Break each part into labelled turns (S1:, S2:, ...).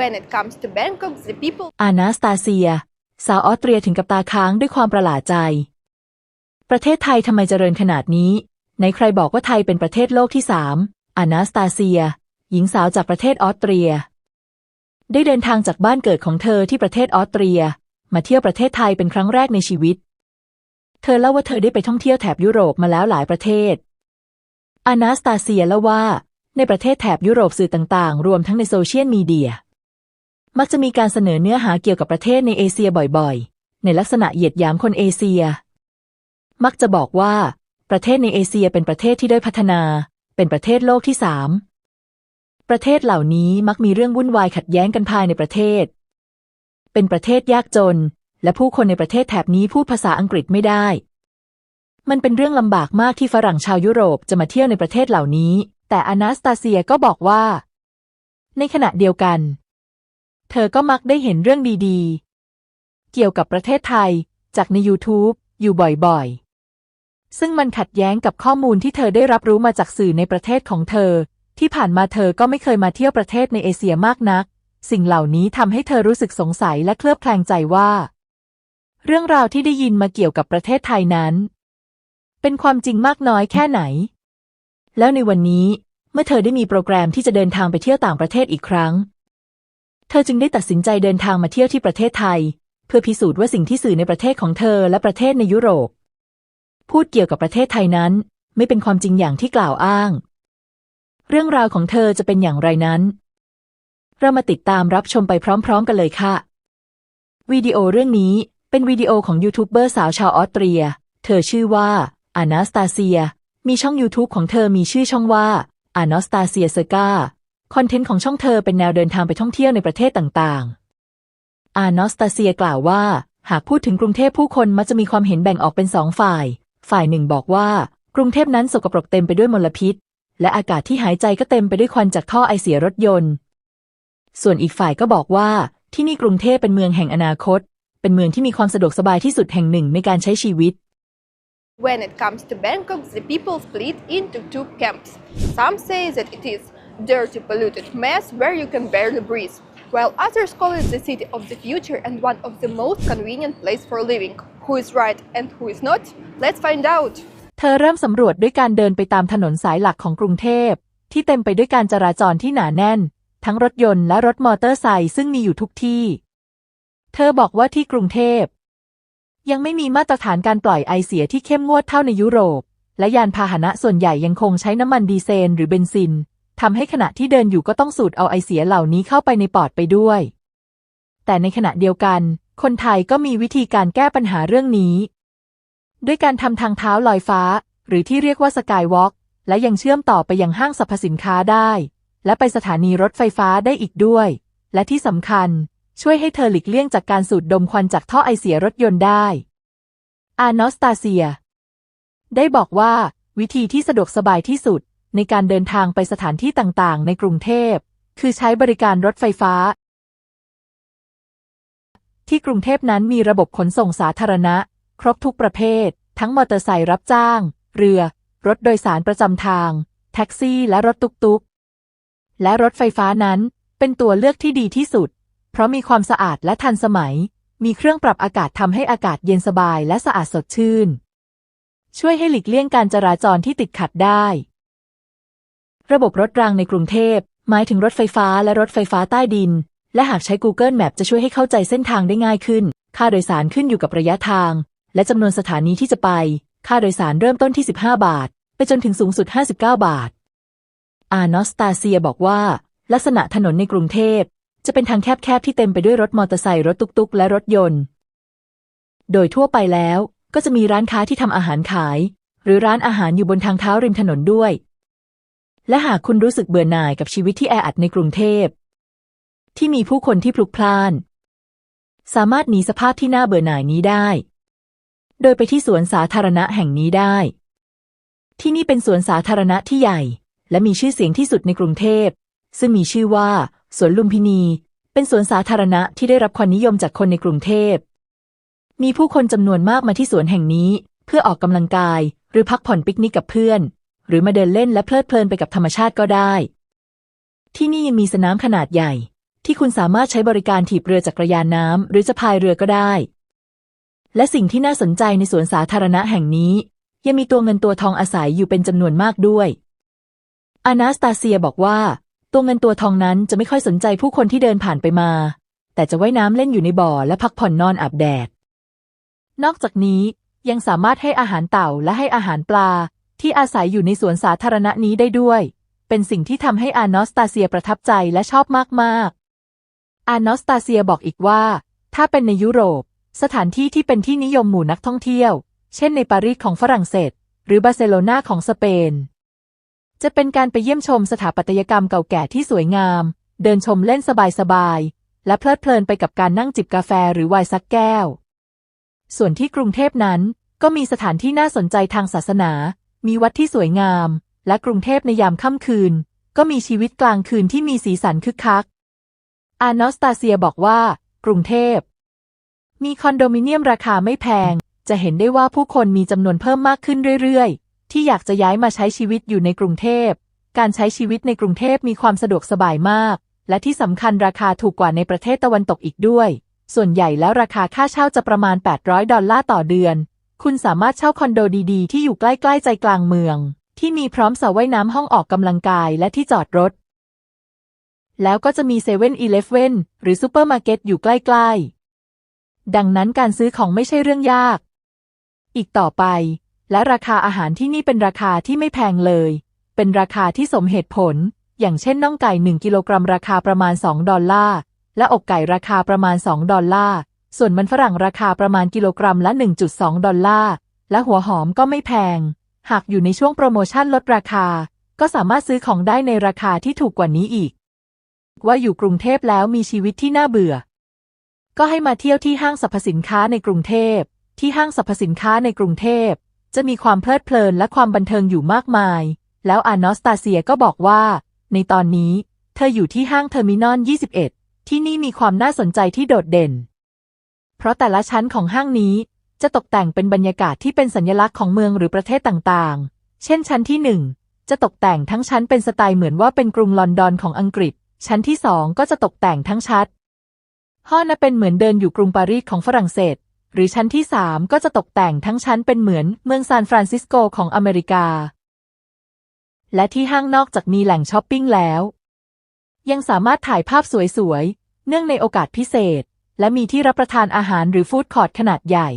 S1: When it comes to Bangkok, the people
S2: อานาสตาเซีย สาวออสเตรียถึงกับตาค้างด้วยความประหลาดใจ ประเทศไทยทำไมเจริญขนาดนี้ไหนใครบอกว่าไทยเป็นประเทศโลกที่สามอานาสตาเซีย หญิงสาวจากประเทศออสเตรีย ได้เดินทางจากบ้านเกิดของเธอที่ประเทศออสเตรีย มาเที่ยวประเทศไทยเป็นครั้งแรกในชีวิต เธอเล่าว่าเธอได้ไปท่องเที่ยวแถบยุโรปมาแล้วหลายประเทศอานาสตาเซียเล่าว่า ในประเทศแถบยุโรปสื่อต่างๆ รวมทั้งในโซเชียลมีเดีย มักจะมีการเสนอเนื้อหาเกี่ยวกับประเทศในเอเชียบ่อยๆ ในลักษณะเหยียดหยามคนเอเชีย มักจะบอกว่า ประเทศในเอเชียเป็นประเทศที่ด้อยพัฒนา เป็นประเทศโลกที่สามประเทศเหล่านี้มักมีเรื่องวุ่นวายขัดแย้งกันภายในประเทศ เป็นประเทศยากจน และผู้คนในประเทศแถบนี้พูดภาษาอังกฤษไม่ได้ มันเป็นเรื่องลำบากมากที่ฝรั่งชาวยุโรปจะมาเที่ยวในประเทศเหล่านี้ แต่อนาสตาเซียก็บอกว่า ในขณะเดียวกัน เธอก็มักได้เห็นเรื่องดีๆ เกี่ยวกับประเทศไทย จากใน YouTube อยู่บ่อยๆ ซึ่งมันขัดแย้งกับข้อมูลที่เธอได้รับรู้มาจากสื่อในประเทศของเธอ ที่ผ่านมาเธอก็ไม่เคยมาเที่ยวประเทศในเอเชียมากนัก สิ่งเหล่านี้ทำให้เธอรู้สึกสงสัยและเคลือบแคลงใจว่า เรื่องราวที่ได้ยินมาเกี่ยวกับประเทศไทยนั้น เป็นความจริงมากน้อยแค่ไหน แล้วในวันนี้เมื่อเธอได้มีโปรแกรมที่จะเดินทางไปเที่ยวต่างประเทศอีกครั้ง เธอจึงได้ตัดสินใจเดินทางมาเที่ยวที่ประเทศไทย เพื่อพิสูจน์ว่าสิ่งที่สื่อในประเทศของเธอและประเทศในยุโรป พูดเกี่ยวกับประเทศไทยนั้น ไม่เป็นความจริงอย่างที่กล่าวอ้าง เรื่องราวของเธอจะเป็นอย่างไรนั้น เรามาติดตามรับชมไปพร้อม ๆ กันเลยค่ะวิดีโอเรื่องนี้เป็นวิดีโอของยูทูบเบอร์สาวชาวออสเตรีย เธอชื่อว่าอานาสตาเซีย มีช่อง YouTube ของเธอมีชื่อช่องว่าอานาสตาเซียเซกา คอนเทนต์ของช่องเธอเป็นแนวเดินทางไปท่องเที่ยวในประเทศต่างๆ อานาสตาเซียกล่าวว่า หากพูดถึงกรุงเทพผู้คนมักจะมีความเห็นแบ่งออกเป็นสองฝ่าย ฝ่ายหนึ่งบอกว่า กรุงเทพนั้นสกปรกเต็มไปด้วยมลพิษ และอากาศที่หายใจก็เต็มไปด้วยควันจากท่อไอเสียรถยนต์ ส่วนอีกฝ่ายก็บอกว่า ที่นี่กรุงเทพเป็นเมืองแห่งอนาคต เป็นเมืองที่มีความสะดวกสบายที่สุดแห่งหนึ่งในการใช้ชีวิต
S1: When it comes to Bangkok, the people split into two camps. Some say that it is dirty, polluted mess where you can barely breathe, while others call it the city of the future and one of the most convenient place for living. Who is right and who is not? Let's find out.
S2: เธอเริ่มสำรวจด้วยการเดินไปตามถนนสายหลักของกรุงเทพ ที่เต็มไปด้วยการจราจรที่หนาแน่น ทั้งรถยนต์และรถมอเตอร์ไซค์ซึ่งมีอยู่ทุกที่ เธอบอกว่าที่กรุงเทพ ยังไม่มีมาตรฐานการปล่อยไอเสียที่เข้มงวดเท่าในยุโรป และยานพาหนะส่วนใหญ่ยังคงใช้น้ำมันดีเซลหรือเบนซิน ทำให้ขณะที่เดินอยู่ก็ต้องสูดเอาไอเสียเหล่านี้เข้าไปในปอดไปด้วย แต่ในขณะเดียวกัน คนไทยก็มีวิธีการแก้ปัญหาเรื่องนี้ ด้วยการทำทางเท้าลอยฟ้า หรือที่เรียกว่าสกายวอล์กและยังเชื่อมต่อไปยังห้างสรรพสินค้าได้ และไปสถานีรถไฟฟ้าได้อีกด้วย และที่สำคัญ ช่วยให้เธอหลีกเลี่ยงจากการสูดดมควันจากท่อไอเสียรถยนต์ได้ อานอสตาเซีย ได้บอกว่า วิธีที่สะดวกสบายที่สุด ในการเดินทางไปสถานที่ต่างๆ ในกรุงเทพ คือใช้บริการรถไฟฟ้า ที่กรุงเทพนั้นมีระบบขนส่งสาธารณะ ครบทุกประเภท ทั้งมอเตอร์ไซค์รับจ้าง เรือ รถโดยสารประจำทาง แท็กซี่และรถตุกๆ และรถไฟฟ้านั้นเป็นตัวเลือกที่ดีที่สุด เพราะมีความสะอาดและทันสมัย มีเครื่องปรับอากาศทำให้อากาศเย็นสบายและสะอาดสดชื่น ช่วยให้หลีกเลี่ยงการจราจรที่ติดขัดได้ ระบบรถรางในกรุงเทพ หมายถึงรถไฟฟ้าและรถไฟฟ้าใต้ดิน และหากใช้ Google Map จะช่วยให้เข้าใจเส้นทางได้ง่ายขึ้น ค่าโดยสารขึ้นอยู่กับระยะทาง และจำนวนสถานีที่จะไป ค่าโดยสารเริ่มต้นที่ 15 บาท ไปจนถึงสูงสุด 59 บาท อานอสตาเซียบอกว่า ลักษณะถนนในกรุงเทพ จะเป็นทางแคบๆที่เต็มไปด้วยรถมอเตอร์ไซค์รถตุ๊กๆ และรถยนต์ โดยทั่วไปแล้ว ก็จะมีร้านค้าที่ทำอาหารขาย หรือร้านอาหารอยู่บนทางเท้าริมถนนด้วย และหากคุณรู้สึกเบื่อหน่ายกับชีวิตที่แออัดในกรุงเทพ ที่มีผู้คนที่พลุกพล่าน สามารถหนีสภาพที่น่าเบื่อหน่ายนี้ได้ โดยไปที่สวนสาธารณะแห่งนี้ได้ ที่นี่เป็นสวนสาธารณะที่ใหญ่ และมีชื่อเสียงที่สุดในกรุงเทพ ซึ่งมีชื่อว่า สวนลุมพินี เป็นสวนสาธารณะที่ได้รับความนิยมจากคนในกรุงเทพ มีผู้คนจำนวนมากมาที่สวนแห่งนี้ เพื่อออกกำลังกาย หรือพักผ่อนปิกนิกกับเพื่อน หรือมาเดินเล่นและเพลิดเพลินไปกับธรรมชาติก็ได้ ที่นี่ยังมีสนามขนาดใหญ่ ที่คุณสามารถใช้บริการถีบเรือจักรยานน้ำหรือจะพายเรือก็ได้ และสิ่งที่น่าสนใจในสวนสาธารณะแห่งนี้ ยังมีตัวเงินตัวทองอาศัยอยู่เป็นจำนวนมากด้วย อานาสตาเซียบอกว่า ตัวเงินตัวทองนั้นจะไม่ค่อยสนใจผู้คนที่เดินผ่านไปมา แต่จะว่ายน้ำเล่นอยู่ในบ่อและพักผ่อนนอนอาบแดด นอกจากนี้ยังสามารถให้อาหารเต่าและให้อาหารปลา ที่อาศัยอยู่ในสวนสาธารณะนี้ได้ด้วย เป็นสิ่งที่ทำให้อานอสตาเซียประทับใจและชอบมาก ๆ อานอสตาเซียบอกอีกว่า ถ้าเป็นในยุโรป สถานที่ที่เป็นที่นิยมหมู่นักท่องเที่ยว เช่นในปารีสของฝรั่งเศส หรือบาร์เซโลนาของสเปน จะเป็นการไปเยี่ยมชมสถาปัตยกรรมเก่าแก่ที่สวยงาม เดินชมเล่นสบาย ๆ และเพลิดเพลินไปกับการนั่งจิบกาแฟหรือไวน์สักแก้ว ส่วนที่กรุงเทพนั้นก็มีสถานที่น่าสนใจทางศาสนา มีวัดที่สวยงาม และกรุงเทพในยามค่ำคืน ก็มีชีวิตกลางคืนที่มีสีสันคึกคัก อานอสตาเซียบอกว่า กรุงเทพ มีคอนโดมิเนียมราคาไม่แพง จะเห็นได้ว่าผู้คนมีจำนวนเพิ่มมากขึ้นเรื่อยๆ ที่อยากจะย้ายมาใช้ชีวิตอยู่ในกรุงเทพ การใช้ชีวิตในกรุงเทพมีความสะดวกสบายมาก และที่สำคัญราคาถูกกว่าในประเทศตะวันตกอีกด้วย ส่วนใหญ่แล้วราคาค่าเช่าจะประมาณ 800 ดอลลาร์ต่อเดือน คุณสามารถเช่าคอนโดดีๆ ที่อยู่ใกล้ๆใจกลางเมือง ที่มีพร้อมสระว่ายน้ำห้องออกกำลังกายและที่จอดรถ แล้วก็จะมีเซเว่นอีเลฟเว่นหรือซูเปอร์มาร์เก็ตอยู่ใกล้ๆ ดังนั้นการซื้อของไม่ใช่เรื่องยาก อีกต่อไป และราคาอาหารที่นี่เป็นราคาที่ไม่แพงเลย เป็นราคาที่สมเหตุผล อย่างเช่นน่องไก่ 1 กิโลกรัมราคาประมาณ 2 ดอลลาร์และอกไก่ราคาประมาณ 2 ดอลลาร์ ส่วนมันฝรั่งราคาประมาณกิโลกรัมละ 1.2 ดอลลาร์ และหัวหอมก็ไม่แพง หากอยู่ในช่วงโปรโมชั่นลดราคา ก็สามารถซื้อของได้ในราคาที่ถูกกว่านี้อีก ว่าอยู่กรุงเทพแล้วมีชีวิตที่น่าเบื่อ ก็ให้มาเที่ยวที่ห้างสรรพสินค้าในกรุงเทพ ที่ห้างสรรพสินค้าในกรุงเทพ จะมีความเพลิดเพลินและความบันเทิงอยู่มากมาย แล้วอานอสตาเซียก็บอกว่า ในตอนนี้ เธออยู่ที่ห้างเทอร์มินอล 21 ที่นี่มีความน่าสนใจที่โดดเด่น เพราะแต่ละชั้นของห้างนี้จะตกแต่งเป็นบรรยากาศที่เป็นสัญลักษณ์ของเมืองหรือประเทศต่างๆ เช่นชั้นที่หนึ่งจะตกแต่งทั้งชั้นเป็นสไตล์เหมือนว่าเป็นกรุงลอนดอนของอังกฤษ ชั้นที่สองก็จะตกแต่งทั้งชัดห้องน่ะเป็นเหมือนเดินอยู่กรุงปารีสของฝรั่งเศส หรือชั้นที่สามก็จะตกแต่งทั้งชั้นเป็นเหมือนเมืองซานฟรานซิสโกของอเมริกา และที่ห้างนอกจากมีแหล่งช้อปปิ้งแล้ว ยังสามารถถ่ายภาพสวยๆ เนื่องในโอกาสพิเศษ และมีที่รับประทานอาหารหรือฟู้ดคอร์ทขนาดใหญ่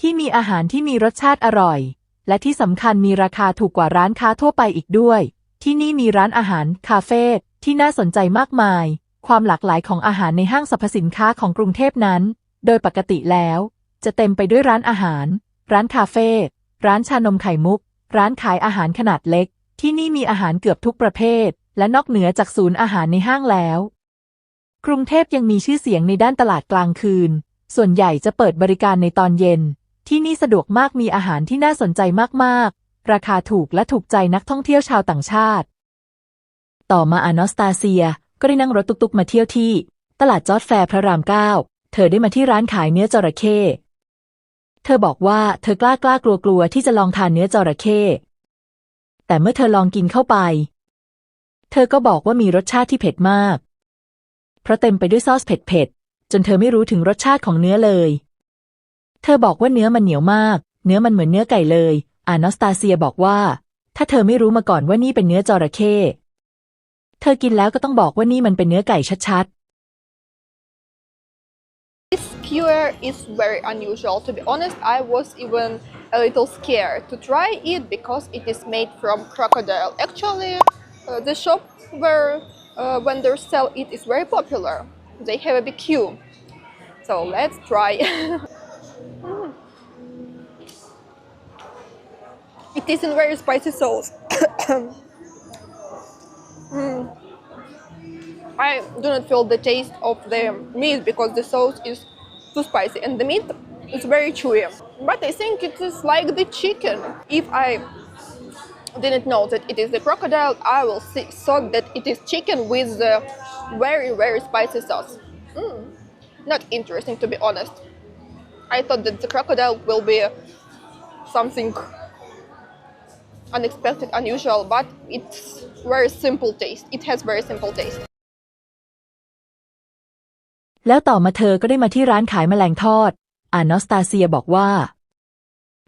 S2: ที่มีอาหารที่มีรสชาติอร่อย และที่สำคัญมีราคาถูกกว่าร้านค้าทั่วไปอีกด้วย ที่นี่มีร้านอาหาร คาเฟ่ที่น่าสนใจมากมาย ความหลากหลายของอาหารในห้างสรรพสินค้าของกรุงเทพนั้น โดยปกติแล้ว จะเต็มไปด้วยร้านอาหาร ร้านคาเฟ่ร้านชานมไข่มุก ร้านขายอาหารขนาดเล็ก ที่นี่มีอาหารเกือบทุกประเภท และนอกเหนือจากศูนย์อาหารในห้างแล้ว กรุงเทพยังมีชื่อเสียงในด้านตลาดกลางคืน ส่วนใหญ่จะเปิดบริการในตอนเย็น ที่นี่สะดวกมากมีอาหารที่น่าสนใจมากๆ ราคาถูกและถูกใจนักท่องเที่ยวชาวต่างชาติ ต่อมาอานอสตาเซียก็ได้นั่งรถตุกๆมาเที่ยวที่ ตลาดจอร์ดแฟร์พระรามเก้าเธอได้มาที่ร้านขายเนื้อจระเข้เธอบอกว่าเธอกล้ากล้ากลัวกลัวที่จะลองทานเนื้อจระเข้แต่เมื่อเธอลองกินเข้าไป เธอก็บอกว่ามีรสชาติที่เผ็ดมาก เพราะเต็มไปด้วยซอสเผ็ดๆ จนเธอไม่รู้ถึงรสชาติของเนื้อเลย เธอบอกว่าเนื้อมันเหนียวมาก เนื้อมันเหมือนเนื้อไก่เลย อานอสตาเซียบอกว่า ถ้าเธอไม่รู้มาก่อนว่านี่เป็นเนื้อจระเข้เธอกินแล้วก็ต้องบอกว่านี่มันเป็นเนื้อไก่ชัดๆ
S1: This skewer is very unusual. To be honest, I was even a little scared to try it because it is made from crocodile. Actually, uh, the shop where uh, vendors sell it is very popular. They have a big queue. So let's try. Mm. It is in very spicy sauce. Mm. I do not feel the taste of the meat because the sauce is too spicy and the meat is very chewy. But I think it is like the chicken. If I didn't know that it is the crocodile, I will see, thought that it is chicken with the very very spicy sauce. Mm. Not interesting to be honest. I thought that the crocodile will be something unexpected, unusual, but it's very simple taste. It has very simple taste.
S2: แล้วต่อมาเธอก็ได้มาที่ร้านขายแมลงทอด อานอสตาเซียบอกว่า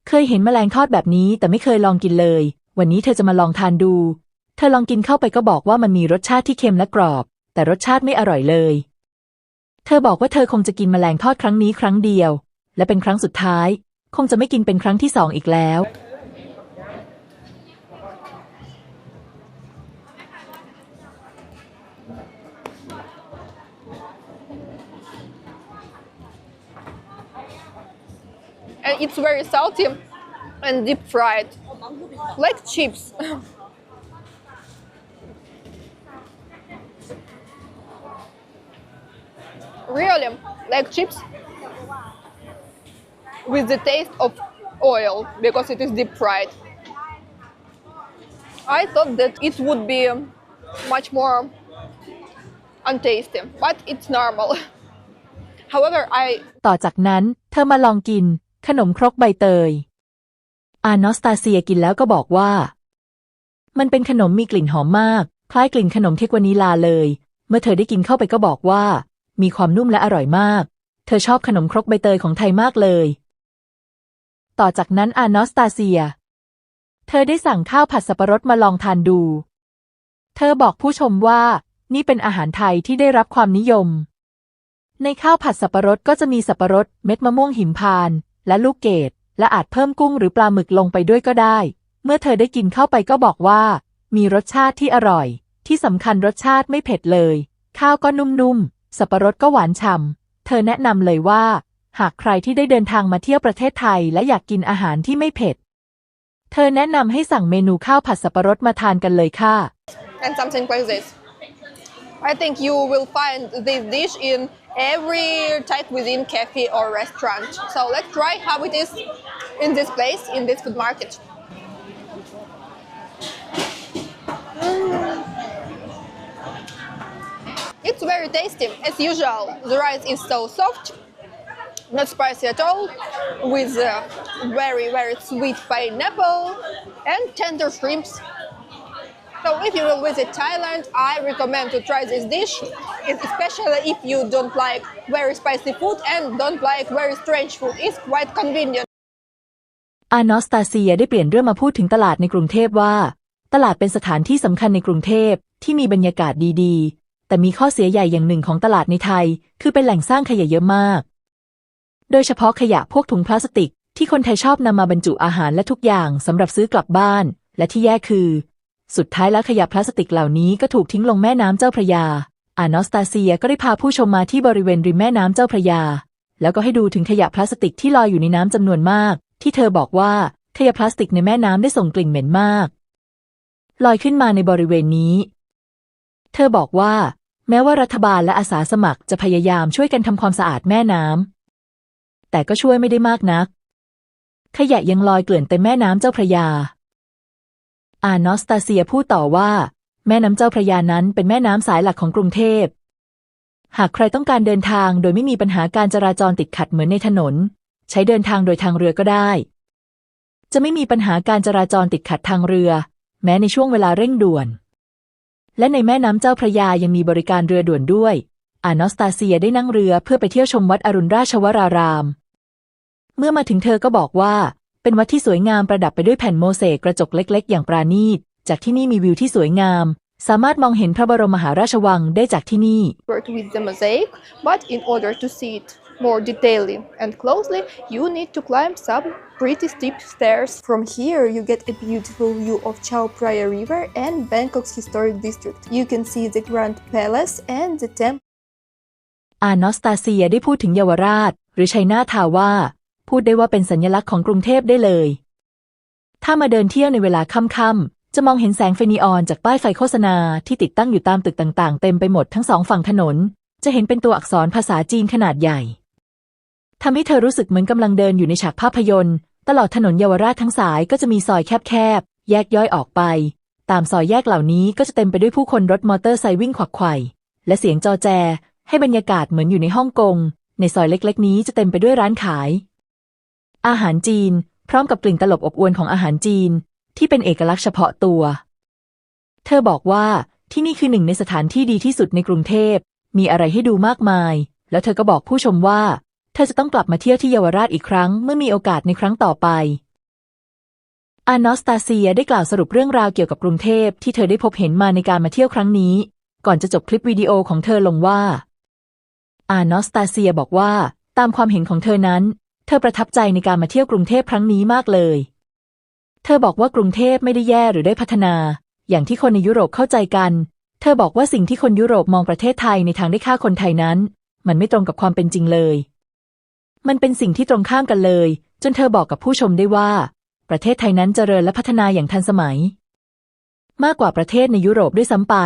S2: เคยเห็นแมลงทอดแบบนี้แต่ไม่เคยลองกินเลย วันนี้เธอจะมาลองทานดู เธอลองกินเข้าไปก็บอกว่ามันมีรสชาติที่เค็มและกรอบ แต่รสชาติไม่อร่อยเลย เธอบอกว่าเธอคงจะกินแมลงทอดครั้งนี้ครั้งเดียว และเป็นครั้งสุดท้าย คงจะไม่กินเป็นครั้งที่สองอีกแล้ว
S1: and it's very salty and deep fried, like chips. really, like chips with the taste of oil because it is deep fried. I thought that it would be much more untasty, but it's normal. However, I
S2: ต่อจากนั้น เธอมาลองกิน ขนมครกใบเตย อานอสตาเซียกินแล้วก็บอกว่า มันเป็นขนมมีกลิ่นหอมมาก คล้ายกลิ่นขนมเทกวานิลาเลย เมื่อเธอได้กินเข้าไปก็บอกว่า มีความนุ่มและอร่อยมาก เธอชอบขนมครกใบเตยของไทยมากเลย ต่อจากนั้นอานอสตาเซีย เธอได้สั่งข้าวผัดสับปะรดมาลองทานดู เธอบอกผู้ชมว่า นี่เป็นอาหารไทยที่ได้รับความนิยม ในข้าวผัดสับปะรดก็จะมีสับปะรด เม็ดมะม่วงหิมพานต์และลูกเกด และอาจเพิ่มกุ้งหรือปลาหมึกลงไปด้วยก็ได้ เมื่อเธอได้กินเข้าไปก็บอกว่า มีรสชาติที่อร่อย ที่สำคัญรสชาติไม่เผ็ดเลย ข้าวก็นุ่มๆ สับปะรดก็หวานฉ่ำ เธอแนะนำเลยว่า หากใครที่ได้เดินทางมาเที่ยวประเทศไทยและอยากกินอาหารที่ไม่เผ็ด เธอแนะนำให้สั่งเมนูข้าวผัดสับปะรดมาทานกันเลยค่ะ
S1: and something like this. I think you will find this dish in every Thai cuisine cafe or restaurant. So let's try how it is in this place, in this food market. It's very tasty, as usual. The rice is so soft, not spicy at all, with uh, very, very sweet pineapple and tender shrimps. So if you will visit Thailand, I recommend to try this dish, especially if you don't like very spicy food and don't like very strange food. It's quite convenient.
S2: อานอสตาเซียได้เปลี่ยนเรื่องมาพูดถึงตลาดในกรุงเทพว่า ตลาดเป็นสถานที่สำคัญในกรุงเทพที่มีบรรยากาศดีๆ แต่มีข้อเสียใหญ่อย่างหนึ่งของตลาดในไทย คือเป็นแหล่งสร้างขยะเยอะมาก โดยเฉพาะขยะพวกถุงพลาสติก ที่คนไทยชอบนำมาบรรจุอาหารและทุกอย่างสำหรับซื้อกลับบ้าน และที่แย่คือ สุดท้ายแล้วขยะพลาสติกเหล่านี้ก็ถูกทิ้งลงแม่น้ำเจ้าพระยา อานอสตาเซียก็ได้พาผู้ชมมาที่บริเวณริมแม่น้ำเจ้าพระยา แล้วก็ให้ดูถึงขยะพลาสติกที่ลอยอยู่ในน้ำจำนวนมาก ที่เธอบอกว่าขยะพลาสติกในแม่น้ำได้ส่งกลิ่นเหม็นมาก ลอยขึ้นมาในบริเวณนี้ เธอบอกว่า แม้ว่ารัฐบาลและอาสาสมัครจะพยายามช่วยกันทำความสะอาดแม่น้ำแต่ก็ช่วยไม่ได้มากนัก ขยะยังลอยเกลื่อนเต็มแม่น้ำเจ้าพระยา อานอสตาเซียพูดต่อว่า แม่น้ำเจ้าพระยานั้นเป็นแม่น้ำสายหลักของกรุงเทพ หากใครต้องการเดินทางโดยไม่มีปัญหาการจราจรติดขัดเหมือนในถนน ใช้เดินทางโดยทางเรือก็ได้ จะไม่มีปัญหาการจราจรติดขัดทางเรือ แม้ในช่วงเวลาเร่งด่วน และในแม่น้ำเจ้าพระยายังมีบริการเรือด่วนด้วย อานอสตาเซียได้นั่งเรือเพื่อไปเที่ยวชมวัดอรุณราชวราราม เมื่อมาถึงเธอก็บอกว่า เป็นวัดที่สวยงามประดับไปด้วยแผ่นโมเสกกระจกเล็ก ๆ อย่างปราณีต จากที่นี่มีวิวที่สวยงามสามารถมองเห็นพระบรมมหาราชวังได้จากที่นี่
S1: Worked with the mosaic, but in order to see it more detailedly and closely, you need to climb some pretty steep stairs.
S3: From here, you get a beautiful view of Chao Phraya River and Bangkok's historic district. You can see the Grand Palace and the temple.
S2: อานอสตาเซียได้พูดถึงเยาวราช หรือชัยนาทาว่า พูดได้ว่าเป็นสัญลักษณ์ของกรุงเทพได้เลย ถ้ามาเดินเที่ยวในเวลาค่ำๆจะมองเห็นแสงไฟนีออนจากป้ายไฟโฆษณาที่ติดตั้งอยู่ตามตึกต่างๆ เต็มไปหมดทั้งสองฝั่งถนน จะเห็นเป็นตัวอักษรภาษาจีนขนาดใหญ่ ทำให้เธอรู้สึกเหมือนกำลังเดินอยู่ในฉากภาพยนตร์ ตลอดถนนเยาวราชทั้งสายก็จะมีซอยแคบๆ แยกย่อยออกไป ตามซอยแยกเหล่านี้ก็จะเต็มไปด้วยผู้คนรถมอเตอร์ไซค์วิ่งขวักไขว่และเสียงจอแจ ให้บรรยากาศเหมือนอยู่ในฮ่องกง ในซอยเล็กๆ นี้จะเต็มไปด้วยร้านขาย อาหารจีน พร้อมกับกลิ่นตลบอบอวนของอาหารจีน ที่เป็นเอกลักษณ์เฉพาะตัว เธอบอกว่าที่นี่คือหนึ่งในสถานที่ดีที่สุดในกรุงเทพ มีอะไรให้ดูมากมาย แล้วเธอก็บอกผู้ชมว่า ธอจะต้องกลับมาเที่ยวที่เยาวราชอีกครั้งเมื่อมีโอกาสในครั้งต่อไปอานอสตาเซียได้กล่าวสรุปเรื่องราวเกี่ยวกับกรุงเทพที่เธอได้พบเห็นมาในการมาเที่ยวครั้งนี้ ก่อนจะจบคลิปวิดีโอของเธอลงว่า อานอสตาเซียบอกว่า ตามความเห็นของเธอนั้น เธอประทับใจในการมาเที่ยวกรุงเทพครั้งนี้มากเลย เธอบอกว่ากรุงเทพไม่ได้แย่หรือได้พัฒนา อย่างที่คนในยุโรปเข้าใจกัน เธอบอกว่าสิ่งที่คนยุโรปมองประเทศไทยในทางได้ฆ่าคนไทยนั้น มันไม่ตรงกับความเป็นจริงเลย มันเป็นสิ่งที่ตรงข้ามกันเลย จนเธอบอกกับผู้ชมได้ว่า ประเทศไทยนั้นเจริญและพัฒนาอย่างทันสมัย มากกว่าประเทศในยุโรปด้วยซ้ำไป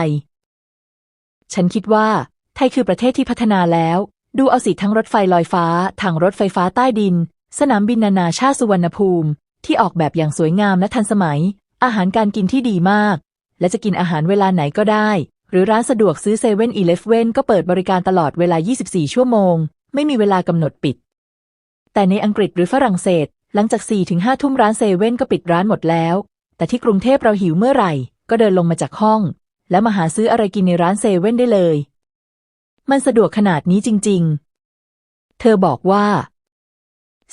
S2: ฉันคิดว่า ไทยคือประเทศที่พัฒนาแล้ว ดูเอาสิทั้งรถไฟลอยฟ้า ทางรถไฟฟ้าใต้ดิน สนามบินนานาชาติสุวรรณภูมิ ที่ออกแบบอย่างสวยงามและทันสมัย อาหารการกินที่ดีมาก และจะกินอาหารเวลาไหนก็ได้ หรือร้านสะดวกซื้อเซเว่นอีเลฟเว่นก็เปิดบริการตลอดเวลา 24 ชั่วโมง ไม่มีเวลากำหนดปิด แต่ในอังกฤษหรือฝรั่งเศส หลังจาก4-5ทุ่มร้านเซเว่นก็ปิดร้านหมดแล้ว แต่ที่กรุงเทพเราหิวเมื่อไหร่ ก็เดินลงมาจากห้อง แล้วมาหาซื้ออะไรกินในร้านเซเว่นได้เลย มันสะดวกขนาดนี้จริง ๆ เธอบอกว่า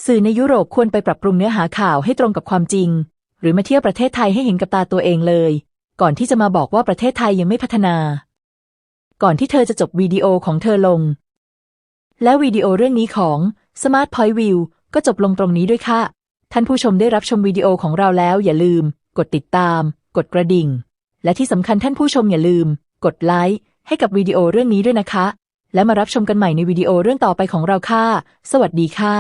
S2: สื่อในยุโรปควรไปปรับปรุงเนื้อหาข่าวให้ตรงกับความจริง หรือมาเที่ยวประเทศไทยให้เห็นกับตาตัวเองเลย ก่อนที่จะมาบอกว่าประเทศไทยยังไม่พัฒนา ก่อนที่เธอจะจบวิดีโอของเธอลงและวิดีโอเรื่องนี้ของ Smart Point View ก็จบลงตรงนี้ด้วยค่ะ ท่านผู้ชมได้รับชมวิดีโอของเราแล้วอย่าลืม กดติดตาม กดกระดิ่ง และที่สำคัญท่านผู้ชมอย่าลืม กดไลค์ให้กับวิดีโอเรื่องนี้ด้วยนะคะ และมารับชมกันใหม่ในวิดีโอเรื่องต่อไปของเราค่ะ สวัสดีค่ะ